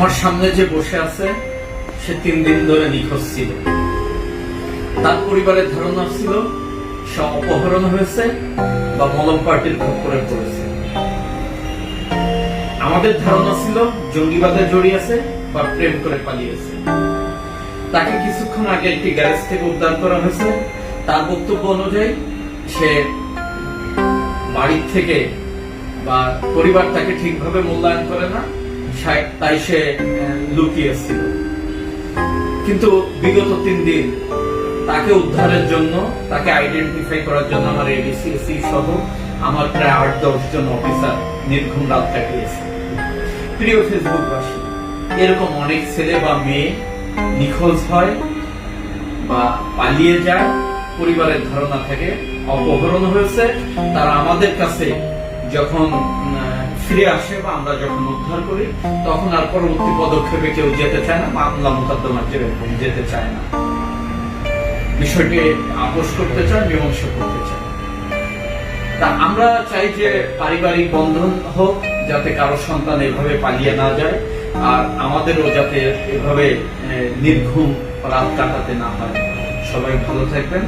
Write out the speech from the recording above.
আমার সামনে যে বসে আছে, সে তিন দিন ধরে নিখোঁজ ছিল। তার পরিবারের ধারণা ছিল, সে অপহরণ হয়েছে বা মলম পার্টির খপ্পরে পড়েছে। আমাদের ধারণা ছিল, জঙ্গিবাদে জড়িয়েছে বা প্রেম করে পালিয়েছে। তাকে কিছুক্ষণ আগে একটি গ্যারেজ থেকে উদ্ধার করা হয়েছে। তার বক্তব্য অনুযায়ী, সে বাড়ির থেকে বা পরিবার তাকে ঠিকভাবে মূল্যায়ন করে না। তাই সে লুকিয়েছিল কিন্তু বিগত তিন দিন তাকে উদ্ধারের জন্য, তাকে আইডেন্টিফাই করার জন্য আমার এডিসিএসি সহ আমার প্রায় আট, দশ জন অফিসার নির্ঘুম রাত কাটিয়েছে প্রিয় ফেসবুকবাসী, এরকম অনেক ছেলে বা মেয়ে নিখোঁজ হয় বা পালিয়ে যায়, পরিবারের ধারণা থেকে অপহরণ হয়েছে, তারা আমাদের কাছে যখন ফিরে আসে বা আমরা যখন উদ্ধার করি, তখন আর পরবর্তী পদক্ষেপে কেউ যেতে চায় না মামলা মোকদ্দমা যে- যেতে চায় না। বিষয়টি আপোষ করতে চায়, মীমাংসা করতে চায়। তা আমরা চাই যে পারিবারিক বন্ধন হোক, যাতে কারও সন্তান এভাবে পালিয়ে না যায়, আর আমাদেরও যাতে এভাবে নির্ঘুম রাত কাটাতে না হয়। সবাই ভালো থাকবেন।